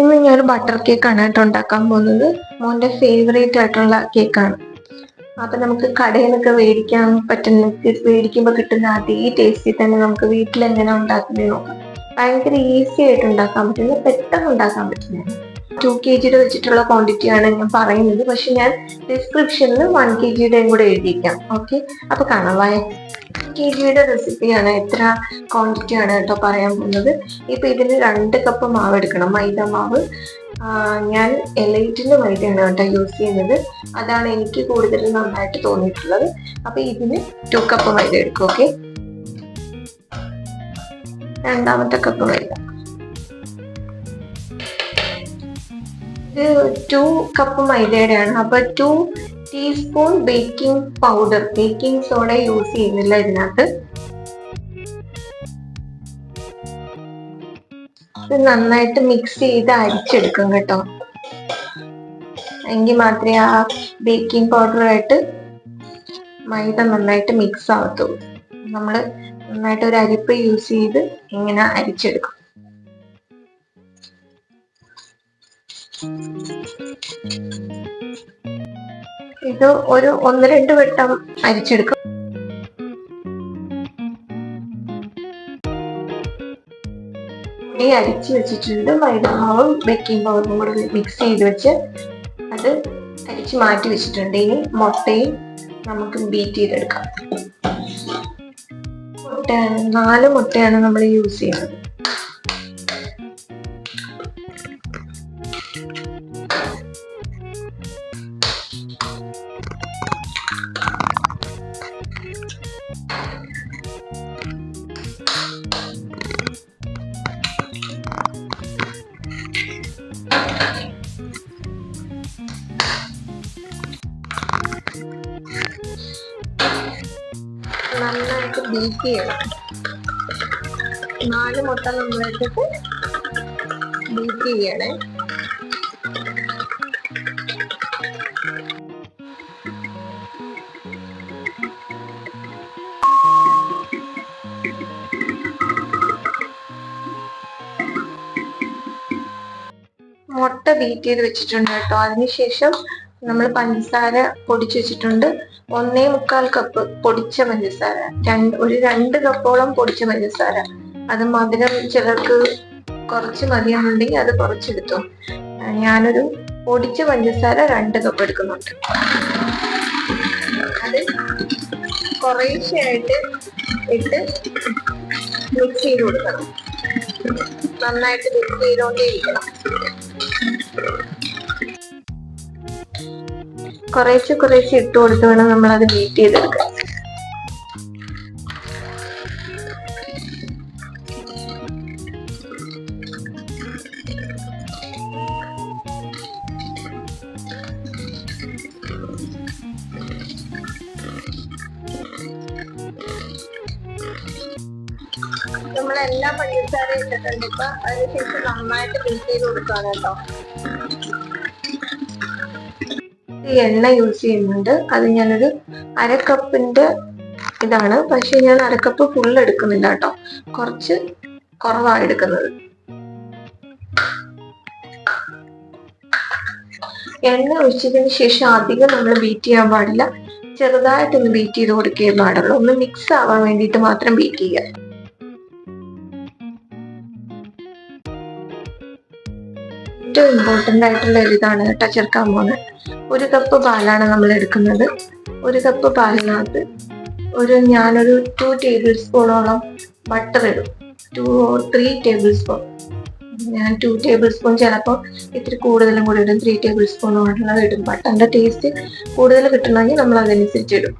ഇന്ന് ഞാൻ ബട്ടർ കേക്കാണ് കേട്ടോ ഉണ്ടാക്കാൻ പോകുന്നത്. മോന്റെ ഫേവറേറ്റ് ആയിട്ടുള്ള കേക്കാണ് അപ്പൊ നമുക്ക് കടയിൽ നിന്നൊക്കെ മേടിക്കാൻ പറ്റുന്ന മേടിക്കുമ്പോൾ കിട്ടുന്ന അതേ ടേസ്റ്റിൽ തന്നെ നമുക്ക് വീട്ടിൽ എങ്ങനെ ഉണ്ടാക്കുന്നത് നോക്കാം. ഭയങ്കര ഈസി ആയിട്ട് ഉണ്ടാക്കാൻ പറ്റുന്നത് പെട്ടെന്ന് ഉണ്ടാക്കാൻ പറ്റുന്നതാണ്. ടു കെ ജിയുടെ വെച്ചിട്ടുള്ള ക്വാണ്ടിറ്റിയാണ് ഞാൻ പറയുന്നത്. പക്ഷെ ഞാൻ ഡിസ്ക്രിപ്ഷനിൽ വൺ കെ ജിയുടെയും കൂടെ എഴുതിയിരിക്കാം ഓക്കെ അപ്പോൾ കാണാം. വയ കെ ജിയുടെ റെസിപ്പിയാണ് എത്ര ക്വാണ്ടിറ്റി ആണ് കേട്ടോ പറയാൻ പോകുന്നത്. ഇപ്പൊ ഇതിന് രണ്ട് കപ്പ് മാവ് എടുക്കണം. മൈദ മാവ്. ഞാൻ എലൈറ്റിന്റെ മൈദയാണ് കേട്ടോ യൂസ് ചെയ്യുന്നത്. അതാണ് എനിക്ക് കൂടുതൽ നന്നായിട്ട് തോന്നിയിട്ടുള്ളത്. അപ്പോൾ ഇതിന് ടു കപ്പ് മൈദ എടുക്കും. ഓക്കെ രണ്ടാമത്തെ കപ്പ് മൈദ. ടു കപ്പ് മൈദയുടെയാണ്. അപ്പൊ two teaspoon baking powder baking soda use ചെയ്യുന്നില്ല ഇതിനകത്ത്. ഇത് നന്നായിട്ട് മിക്സ് ചെയ്ത് അരിച്ചെടുക്കും കേട്ടോ. എങ്കിൽ മാത്രമേ ആ ബേക്കിംഗ് പൗഡറായിട്ട് മൈദ നന്നായിട്ട് മിക്സ് ആവത്തുള്ളൂ. നമ്മൾ നന്നായിട്ട് ഒരു അരിപ്പ് യൂസ് ചെയ്ത് ഇങ്ങനെ അരിച്ചെടുക്കും. ഇത് ഒരു ഒന്ന് രണ്ട് വട്ടം അരിച്ചെടുക്കും. ഈ അരിച്ച് വെച്ചിട്ടുണ്ട്. മൈദാവും ബേക്കിംഗ് പൗഡറും കൂടെ മിക്സ് ചെയ്ത് വെച്ച് അത് അരിച്ച് മാറ്റി വെച്ചിട്ടുണ്ട്. ഇനി മുട്ടയും നമുക്ക് ബീറ്റ് ചെയ്തെടുക്കാം. മുട്ട നാല് മുട്ടയാണ് നമ്മൾ യൂസ് ചെയ്യുന്നത്. നന്നായിട്ട് ബീറ്റ് ചെയ്യണം. നാല് മുട്ട നമ്മളെടുത്തിട്ട് ബീറ്റ് ചെയ്യണേ. മുട്ട ബീറ്റ് ചെയ്ത് വെച്ചിട്ടുണ്ട് കേട്ടോ. അതിനുശേഷം നമ്മൾ പഞ്ചസാര പൊടിച്ചു വെച്ചിട്ടുണ്ട്. ഒന്നേ മുക്കാൽ കപ്പ് പൊടിച്ച പഞ്ചസാര. രണ്ട് ഒരു രണ്ട് കപ്പോളം പൊടിച്ച പഞ്ചസാര. അത് മധുരം ചിലർക്ക് കുറച്ച് മതിയെന്നുണ്ടെങ്കിൽ അത് കുറച്ചെടുത്തു. ഞാനൊരു പൊടിച്ച പഞ്ചസാര രണ്ട് കപ്പ് എടുക്കുന്നുണ്ട്. അത് കുറേശ്ശെയായിട്ട് ഇട്ട് മിക്സ് ചെയ്ത് കൊടുക്കണം. നന്നായിട്ട് മിക്സ് ചെയ്തുകൊണ്ടേ കുറേശ്ശെ കുറേശ്ശെ ഇട്ട് കൊടുത്ത് വേണം നമ്മൾ അത് ബീറ്റ് ചെയ്തെടുക്കാൻ. നമ്മളെല്ലാം പഞ്ചസാര ഇട്ടിട്ടുണ്ട്. ഇപ്പൊ അതിനുശേഷം നന്നായിട്ട് ബീറ്റ് ചെയ്ത് കൊടുക്കുകയാണ് കേട്ടോ. എണ്ണ യൂസ് ചെയ്യുന്നുണ്ട്. അത് ഞാനൊരു അര ഇതാണ്. പക്ഷെ ഞാൻ അരക്കപ്പ് ഫുൾ എടുക്കുന്നില്ല കേട്ടോ. കുറച്ച് കുറവാണ് എടുക്കുന്നത്. എണ്ണ ഒഴിച്ചതിന് ശേഷം അധികം നമ്മൾ ബീറ്റ് ചെയ്യാൻ പാടില്ല. ചെറുതായിട്ടൊന്ന് ബീറ്റ് ചെയ്ത് കൊടുക്കുകയേ പാടുള്ളൂ. ഒന്ന് മിക്സ് ആവാൻ വേണ്ടിയിട്ട് മാത്രം ബീറ്റ് ചെയ്യുക. ഏറ്റവും ഇമ്പോർട്ടന്റ് ആയിട്ടുള്ള ഒരു ഇതാണ് കേട്ടോ ചേർക്കാൻ പോകുന്നത് ഒരു കപ്പ് പാലാണ് നമ്മൾ എടുക്കുന്നത്. ഒരു കപ്പ് പാലിനകത്ത് ഒരു ഞാനൊരു ടു ടേബിൾ സ്പൂണോളം ബട്ടർ ഇടും. ടു ത്രീ ടേബിൾ സ്പൂൺ ഞാൻ ടു ടേബിൾ സ്പൂൺ ചിലപ്പോൾ ഇത്തിരി കൂടുതലും കൂടി ഇടും. ത്രീ ടേബിൾ സ്പൂണോളം ഇടും. ബട്ടറിന്റെ ടേസ്റ്റ് കൂടുതൽ കിട്ടണമെങ്കിൽ നമ്മൾ അതനുസരിച്ച് ഇടും.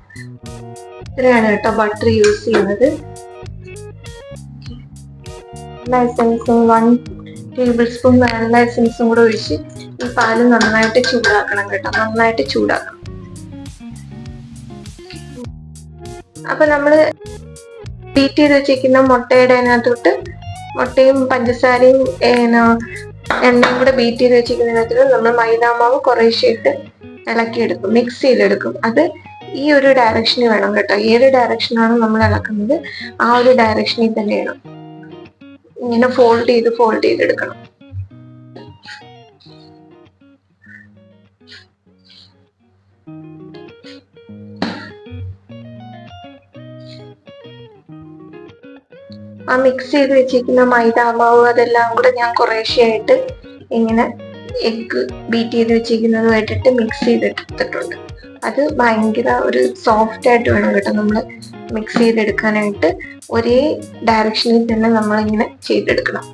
ഇത്രയാണ് കേട്ടോ ബട്ടർ യൂസ് ചെയ്യുന്നത്. വൺ ടേബിൾ സ്പൂൺ വാനില എസൻസും കൂടെ ഒഴിച്ച് ഈ പാൽ നന്നായിട്ട് ചൂടാക്കണം കേട്ടോ. നന്നായിട്ട് ചൂടാക്കണം. അപ്പൊ നമ്മൾ ബീറ്റ് ചെയ്ത് വെച്ചിരിക്കുന്ന മുട്ടയുടെ അതിനകത്തോട്ട് മുട്ടയും പഞ്ചസാരയും എണ്ണയും കൂടെ ബീറ്റ് ചെയ്ത് വെച്ചിരിക്കുന്നതിനകത്ത് നമ്മൾ മൈദാമാവ് കുറേശ്ശെ ഇട്ട് ഇളക്കിയെടുക്കും. ചെയ്തെടുക്കും. അത് ഈ ഒരു ഡയറക്ഷനിൽ വേണം കേട്ടോ. ഏത് ഡയറക്ഷനാണ് നമ്മൾ ഇളക്കുന്നത്. ആ ഒരു ഡയറക്ഷനിൽ തന്നെ വേണം ഇങ്ങനെ ഫോൾഡ് ചെയ്ത് ഫോൾഡ് ചെയ്തെടുക്കണം ആ മിക്സ് ചെയ്ത് വെച്ചിരിക്കുന്ന മൈദ മാവ് അതെല്ലാം കൂടെ ഞാൻ കുറേശ്ശെയായിട്ട് ഇങ്ങനെ എഗ്ഗ് ബീറ്റ് ചെയ്ത് വെച്ചിരിക്കുന്നതുമായിട്ടിട്ട് മിക്സ് ചെയ്തെടുത്തിട്ടുണ്ട് അത് ഭയങ്കര ഒരു സോഫ്റ്റ് ആയിട്ട് വേണം കേട്ടോ നമ്മൾ മിക്സ് ചെയ്തെടുക്കാനായിട്ട്. ഒരേ ഡയറക്ഷനിൽ തന്നെ നമ്മളിങ്ങനെ ചെയ്തെടുക്കണം.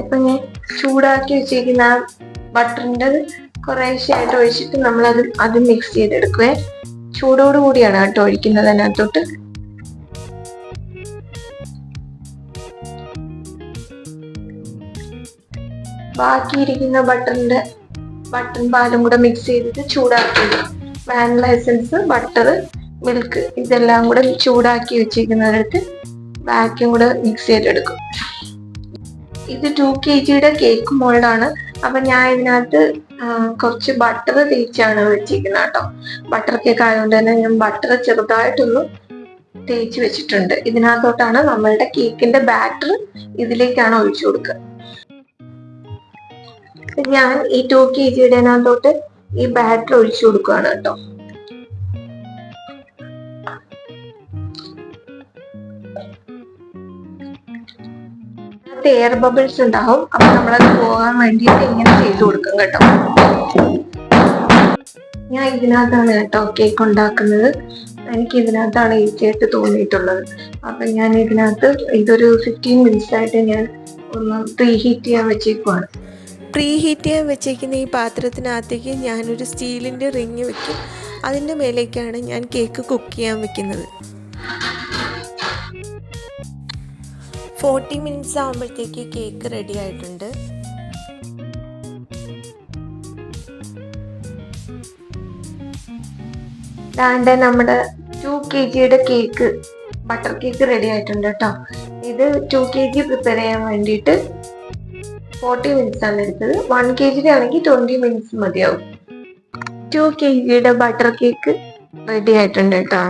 ഇപ്പൊ ഞാൻ ചൂടാക്കി വെച്ചിരിക്കുന്ന ആ ബട്ടറിന്റെ കുറേശ്ശെയായിട്ട് ഒഴിച്ചിട്ട് നമ്മൾ അത് അത് മിക്സ് ചെയ്തെടുക്കുകയെ ചൂടോട് കൂടിയാണ് കേട്ടോ ഒഴിക്കുന്നത് അതിനകത്തോട്ട്. ബാക്കിയിരിക്കുന്ന ബട്ടറിന്റെ ബട്ടൺ പാലും കൂടെ മിക്സ് ചെയ്തിട്ട് ചൂടാക്കി വാനില എസൻസ് ബട്ടർ മിൽക്ക് ഇതെല്ലാം കൂടെ ചൂടാക്കി വെച്ചിരിക്കുന്നിടത്ത് ബാക്കിയും കൂടെ മിക്സ് ചെയ്തെടുക്കും. ഇത് ടു കെ ജിയുടെ കേക്ക് മോൾഡാണ്. അപ്പൊ ഞാൻ ഇതിനകത്ത് കുറച്ച് ബട്ടർ തേച്ചാണ് വെച്ചിരിക്കുന്നത് കേട്ടോ. ബട്ടർ കേക്ക് ആയതുകൊണ്ട് തന്നെ ഞാൻ ബട്ടർ ചെറുതായിട്ടൊന്ന് തേച്ച് വെച്ചിട്ടുണ്ട്. ഇതിനകത്തോട്ടാണ് നമ്മളുടെ കേക്കിന്റെ ബാറ്റർ ഇതിലേക്കാണ് ഒഴിച്ചു കൊടുക്കുക. ഞാൻ ഈ ടു കെ ജിയുടെ അതിനകത്തോട്ട് ഈ ബാറ്റർ ഒഴിച്ചു കൊടുക്കുകയാണ് കേട്ടോ. എയർ ബബിൾസ് ഉണ്ടാവും. അപ്പൊ നമ്മളത് പോകാൻ വേണ്ടിയിട്ട് ഇങ്ങനെ ചെയ്തു കൊടുക്കും കേട്ടോ. ഞാൻ ഇതിനകത്താണ് കേട്ടോ കേക്ക് ഉണ്ടാക്കുന്നത്. എനിക്ക് ഇതിനകത്താണ് ഈസി ആയിട്ട് തോന്നിയിട്ടുള്ളത്. അപ്പൊ ഞാൻ ഇതിനകത്ത് ഇതൊരു ഫിഫ്റ്റീൻ മിനിറ്റ്സ് ആയിട്ട് ഞാൻ ഒന്ന് പ്രീ ഹീറ്റ് ചെയ്യാൻ വെച്ചേക്കുവാണ്. പ്രീ ഹീറ്റ് ചെയ്യാൻ വെച്ചേക്കുന്ന ഈ പാത്രത്തിനകത്തേക്ക് ഞാനൊരു സ്റ്റീലിന്റെ റിങ് വെക്കും. അതിന്റെ മേലേക്കാണ് ഞാൻ കേക്ക് കുക്ക് ചെയ്യാൻ വെക്കുന്നത്. ഫോർട്ടി മിനിറ്റ്സ് ആകുമ്പോഴത്തേക്ക് കേക്ക് റെഡി ആയിട്ടുണ്ട്. ദാണ്ടെ നമ്മുടെ ടു കെ ജിയുടെ കേക്ക് ബട്ടർ കേക്ക് റെഡി ആയിട്ടുണ്ട് കേട്ടോ. ഇത് ടു കെ ജി പ്രിപ്പയർ ചെയ്യാൻ വേണ്ടിയിട്ട് ഫോർട്ടി മിനിറ്റ്സ് ആണ് എടുത്തത്. വൺ കെ ജിയുടെ ആണെങ്കിൽ ട്വന്റി മിനിറ്റ്സ് മതിയാവും. ടു കെ ജിയുടെ ബട്ടർ കേക്ക് റെഡി ആയിട്ടുണ്ട് കേട്ടോ.